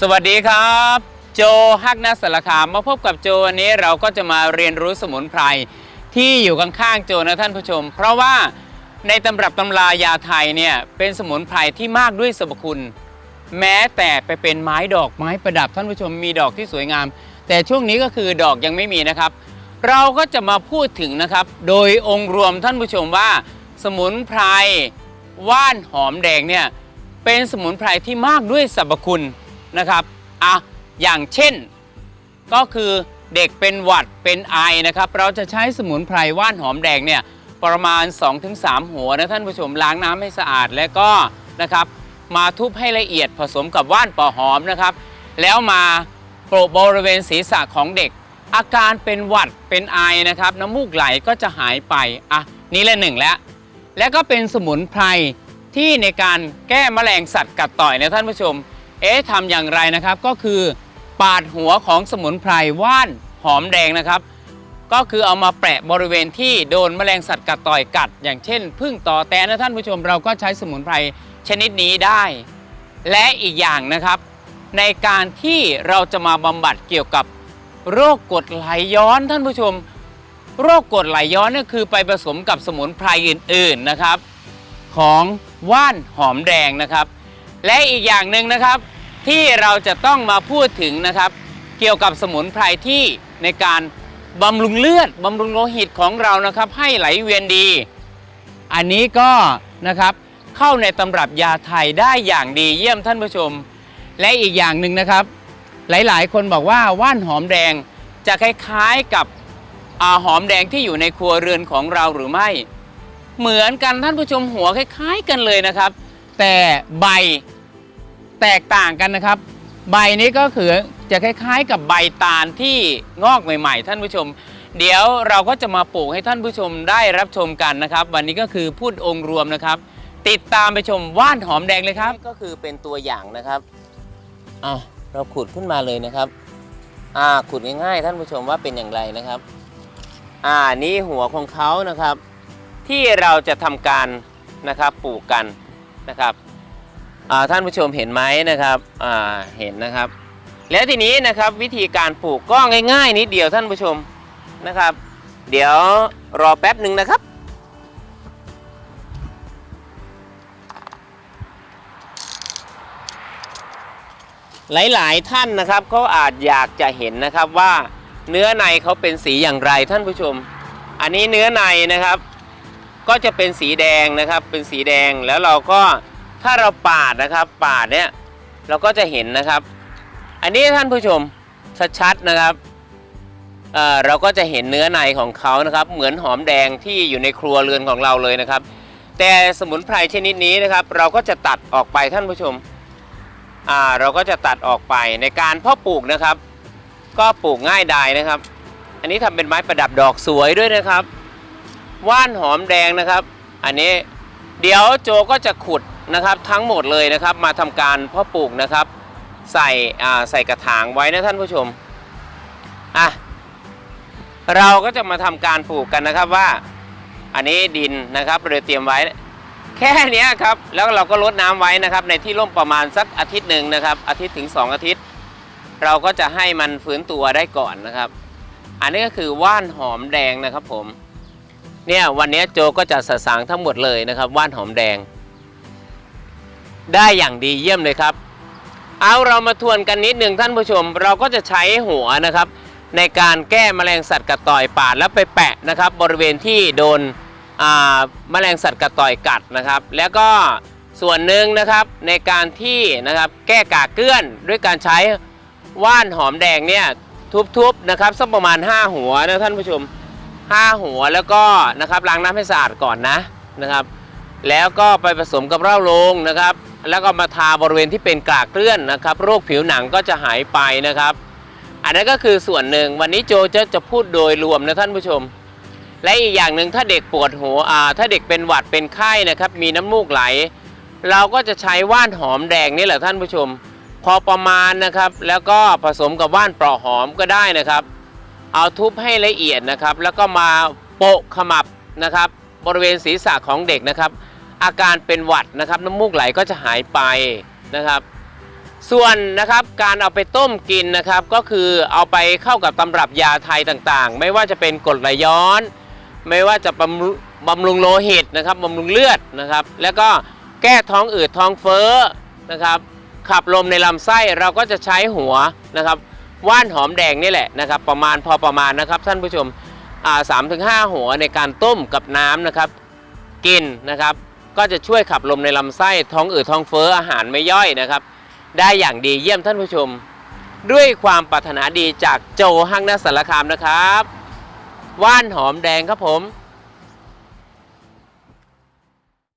สวัสดีครับ โจฮักนัสสารคามมาพบกับโจวันนี้เราก็จะมาเรียนรู้สมุนไพรที่อยู่ข้างๆโจนะท่านผู้ชม เพราะว่าในตำรับตำรายาไทยเนี่ยเป็นสมุนไพรที่มากด้วยสรรพคุณ แม้แต่ไปเป็นไม้ดอกไม้ประดับท่านผู้ชมมีดอกที่สวยงาม แต่ช่วงนี้ก็คือดอกยังไม่มีนะครับ เราก็จะมาพูดถึงนะครับ โดยองค์รวมท่านผู้ชมว่า สมุนไพรว่านหอมแดงเนี่ยเป็นสมุนไพรที่มากด้วยสรรพคุณ นะครับอะอย่างเช่น ก็คือเด็กเป็นหวัดเป็นไอนะครับ เราจะใช้สมุนไพรว่านหอมแดงเนี่ยประมาณ 2-3 หัวนะท่านผู้ชมล้างน้ำให้สะอาดแล้วก็นะครับมาทุบให้ละเอียดผสมกับว่านปอหอมนะครับ แล้วมาโปะบริเวณศีรษะของเด็ก อาการเป็นหวัดเป็นไอนะครับ น้ำมูกไหลก็จะหายไปอะนี่แหละหนึ่งแล้ว และก็เป็นสมุนไพรที่ในการแก้แมลงสัตว์กัดต่อยนะท่านผู้ชม เอ๊ะทำอย่างไรนะครับ ก็คือปาดหัวของสมุนไพรว่านหอมแดงนะครับ ก็คือเอามาแปะบริเวณที่โดนแมลงสัตว์กัดต่อยกัด อย่างเช่นพึ่งต่อแตนนะท่านผู้ชมเราก็ใช้สมุนไพรชนิดนี้ได้ และอีกอย่างนะครับ ในการที่เราจะมาบำบัดเกี่ยวกับโรคกรดไหลย้อนท่านผู้ชม โรคกรดไหลย้อนนี่คือไปผสมกับสมุนไพรอื่น ๆนะครับ ของว่านหอมแดงนะครับ และอีกอย่างหนึ่งนะครับ ที่เราจะต้องมาพูดถึงนะครับ เกี่ยวกับสมุนไพรที่ในการบำรุงเลือดบำรุงโลหิตของเรานะครับ ให้ไหลเวียนดี อันนี้ก็นะครับเข้าในตำรับยาไทยได้อย่างดีเยี่ยมท่านผู้ชม และอีกอย่างหนึ่งนะครับ หลายๆ คนบอกว่าว่านหอมแดงจะคล้ายๆกับอาหอมแดงที่อยู่ในครัวเรือนของเราหรือไม่ เหมือนกันท่านผู้ชมหัวคล้าย ๆ กันเลยนะครับ แต่ใบ แตกต่างกันนะครับ ใบนี้ก็คือจะคล้ายๆ กับใบตาลที่งอกใหม่ ๆ ท่านผู้ชม เดี๋ยวเราก็จะมาปลูกให้ท่านผู้ชมได้รับชมกันนะครับ วันนี้ก็คือพูดองค์รวมนะครับ ติดตามไปชมว่านหอมแดงเลยครับ ก็คือเป็นตัวอย่างนะครับอะเราขุดขึ้นมาเลยนะครับอ่าขุดง่ายๆ ท่านผู้ชมว่าเป็นอย่างไรนะครับ อ่านี่หัวของเขานะครับ ที่เราจะทำการนะครับปลูกกันนะครับ ท่านผู้ชมเห็นไหมนะครับเห็นนะครับ แล้วทีนี้นะครับวิธีการปลูกก็ง่ายๆนิดเดียวท่านผู้ชมนะครับ เดี๋ยวรอแป๊บหนึ่งนะครับหลาย ๆ ท่านนะครับเขาอาจอยากจะเห็นนะครับว่าเนื้อในเขาเป็นสีอย่างไรท่านผู้ชม อันนี้เนื้อในนะครับ ก็จะเป็นสีแดงนะครับ เป็นสีแดงแล้วเราก็ ถ้าเราปาดนะครับปาดเนี่ยเราก็จะเห็นนะครับ อันนี้ท่านผู้ชมชัดๆนะครับเเราก็จะเห็นเนื้อในของเขานะครับ เหมือนหอมแดงที่อยู่ในครัวเรือนของเราเลยนะครับ แต่สมุนไพรชนิดนี้นะครับ เราก็จะตัดออกไปท่านผู้ชมเราก็จะตัดออกไปในการเพาะปลูกนะครับ ก็ปลูกง่ายดายนะครับ อันนี้ทำเป็นไม้ประดับดอกสวยด้วยนะครับ ว่านหอมแดงนะครับ อันนี้เดี๋ยวโจก็จะขุด นะครับทั้งหมดเลยนะครับมาทำการเพาะปลูกนะครับใส่ใส่กระถางไว้นะท่านผู้ชมอะเราก็จะมาทำการปลูกกันนะครับว่า อันนี้ดินนะครับเราเตรียมไว้ แค่นี้ครับแล้วเราก็ลดน้ำไว้นะครับ ในที่ร่มประมาณสักอาทิตย์หนึ่งนะครับ อาทิตย์ถึง 2 อาทิตย์ เราก็จะให้มันฟื้นตัวได้ก่อนนะครับ อันนี้ก็คือว่านหอมแดงนะครับผมเนี่ยวันนี้โจก็จะสะสางทั้งหมดเลยนะครับ ว่านหอมแดง ได้อย่างดีเยี่ยมเลยครับ เอาเรามาทวนกันนิดหนึ่งท่านผู้ชม เราก็จะใช้หัวนะครับ ในการแก้แมลงสัตว์กัดต่อยปาดแล้วไปแปะนะครับ บริเวณที่โดนแมลงสัตว์กัดต่อยกัดนะครับ แล้วก็ส่วนหนึ่งนะครับในการที่นะครับแก้กากเกลื่อนด้วยการใช้ว่านหอมแดงเนี่ยทุบๆนะครับสักประมาณ 5 หัวนะท่านผู้ชม 5 หัวแล้วก็นะครับล้างน้ำให้สะอาดก่อนนะนะครับ แล้วก็ไปผสมกับเหล้าโลงนะครับ แล้วก็มาทาบริเวณที่เป็นกากเลื่อนนะครับ โรคผิวหนังก็จะหายไปนะครับ อันนั้นก็คือส่วนหนึ่งวันนี้โจจะจะพูดโดยรวมนะท่านผู้ชม และอีกอย่างหนึ่งถ้าเด็กปวดหัวถ้าเด็กเป็นหวัดเป็นไข้นะครับ มีน้ำมูกไหล เราก็จะใช้ว่านหอมแดงนี่แหละท่านผู้ชม พอประมาณนะครับ แล้วก็ผสมกับว่านเปราะหอมก็ได้นะครับ เอาทุบให้ละเอียดนะครับ แล้วก็มาโปะขมับนะครับ บริเวณศีรษะของเด็กนะครับ อาการเป็นหวัดนะครับ น้ำมูกไหลก็จะหายไปนะครับ ส่วนนะครับการเอาไปต้มกินนะครับ ก็คือเอาไปเข้ากับตำรับยาไทยต่างๆ ไม่ว่าจะเป็นกรดไหลย้อน ไม่ว่าจะบำรุบำรุงโลหิตนะครับบำรุงเลือดนะครับ แล้วก็แก้ท้องอืดท้องเฟ้อนะครับขับลมในลำไส้เราก็จะใช้หัวนะครับ ว่านหอมแดงนี่แหละนะครับ ประมาณพอประมาณนะครับท่านผู้ชม สามถึงห้าหัวในการต้มกับน้ำนะครับ กินนะครับ ก็จะช่วยขับลมในลำไส้ท้องอืดท้องเฟ้ออาหารไม่ย่อยนะครับ ได้อย่างดีเยี่ยมท่านผู้ชม ด้วยความปรารถนาดีจากโจฮังนาสารคามนะครับ ว่านหอมแดงครับผม